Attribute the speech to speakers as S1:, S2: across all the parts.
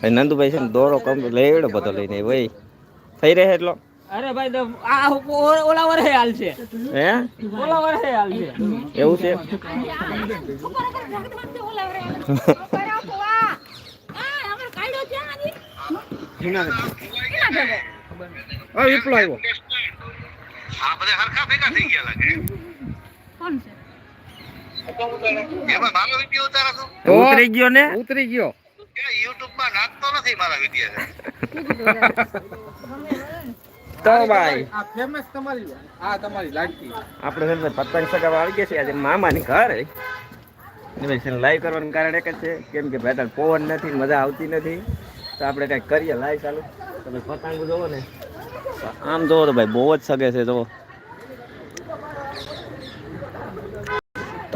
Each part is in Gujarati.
S1: ભાઈ નંદુભાઈ છે ને દોરો કમ લેવડો બધો લઈને ભાઈ થઈ રહે એટલો?
S2: અરે ભાઈ આ ઓલા વર્ષે હાલ છે.
S1: હે?
S2: ઓલા વર્ષે હાલ છે.
S1: એવું છે?
S3: આ બધા હરખા ભેગા થઈ ગયા લાગે. ઉતારો છો?
S1: ઉતરી ગયો ને?
S4: ઉતરી ગયો.
S3: કે નાખતો નથી મારા વીડિયો
S1: તો ભાઈ.
S4: આ ફેમસ તમારી આ તમારી લાડકી.
S1: આપણે છે પતંગ સગાવા આવી ગયા છે આજે મામાની ઘર. ને લાઈવ કરવાનું કારણ એક જ છે. કેમ કે ભાઈ તાર પવન નથી મજા આવતી નથી. તો આપણે કંઈક કરીએ લાઈવ ચાલુ. તમે પતંગ જોવો ને. આમ જોવો તો ભાઈ બહુ જ સગે છે જોવો.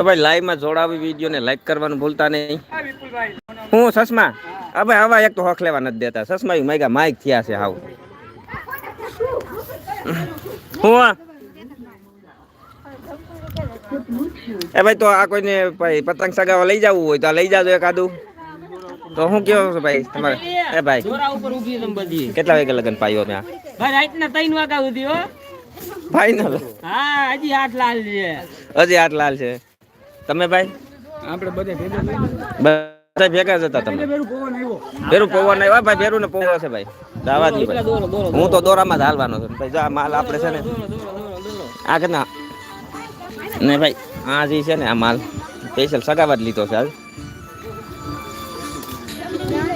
S1: તો ભાઈ લાઈવમાં જોડાવી વિડીયોને લાઈક કરવાનું ભૂલતા નહીં. હું સસમા? હવે હવે એક તો હોખ લેવા નથી દેતા. સસમા મેગા માઇક થયા છે હાવ. હું એ ભાઈ તો આ કોઈને ભાઈ પતંગ સગાવા લઈ જવું હોય તો આ લઈ જાજો એકાદું તો હું કેવો છું ભાઈ તમારે? એ ભાઈ
S2: દોરા ઉપર ઊભી છે બધી.
S1: કેટલા વાગે લગન પાયો ત્યાં?
S2: ભાઈ રાતના ત્રણ વાગ્યા સુધી હો.
S1: ફાઈનલ
S2: હા હજી હાથ લાલ છે.
S1: હજી આટ લાલ છે. તમે ભાઈ?
S4: આપણે બધે ભેગા
S1: બધા ભેગા જ હતા તમે. ભેરું પવન આવ્યો. ભાઈ ભેરું ને પવન છે ભાઈ. દાવા દી ભાઈ. હું તો દોરામાં જ હાલવાનો છું. ભાઈ જા આ માલ આપણે છે ને આ કે ના? ને ભાઈ આ જે છે ને આ માલ સ્પેશિયલ સગાવા જ લીધો છે આજ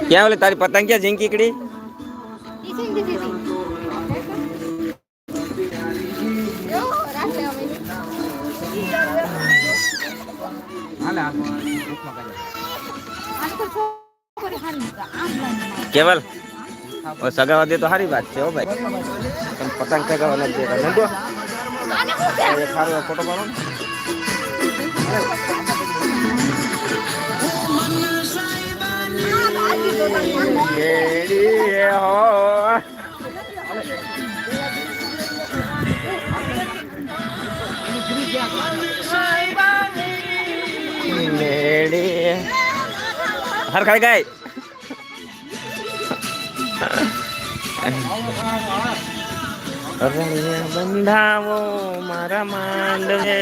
S1: ક્યાં ઓલે તારી પતંગ ક્યાં ઝીંકીકડી
S4: હાલે
S1: કેવલ? ઓ સગાવા દે તો સારી વાત છે હો ભાઈ. પણ પતંગ સગાવા નથી દેતા ફોટો પાડો હરખાઈ રણિયા બંધાવો મારા માંડવે.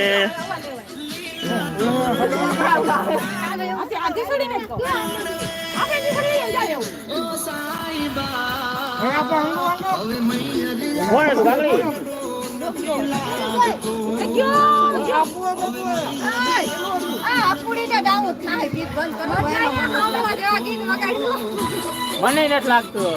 S1: બંધ ગાગડી
S2: મને નથી લાગતું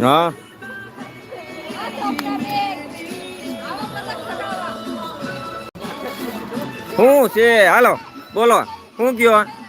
S1: હા? શું છે? હાલો બોલો. શું કયો?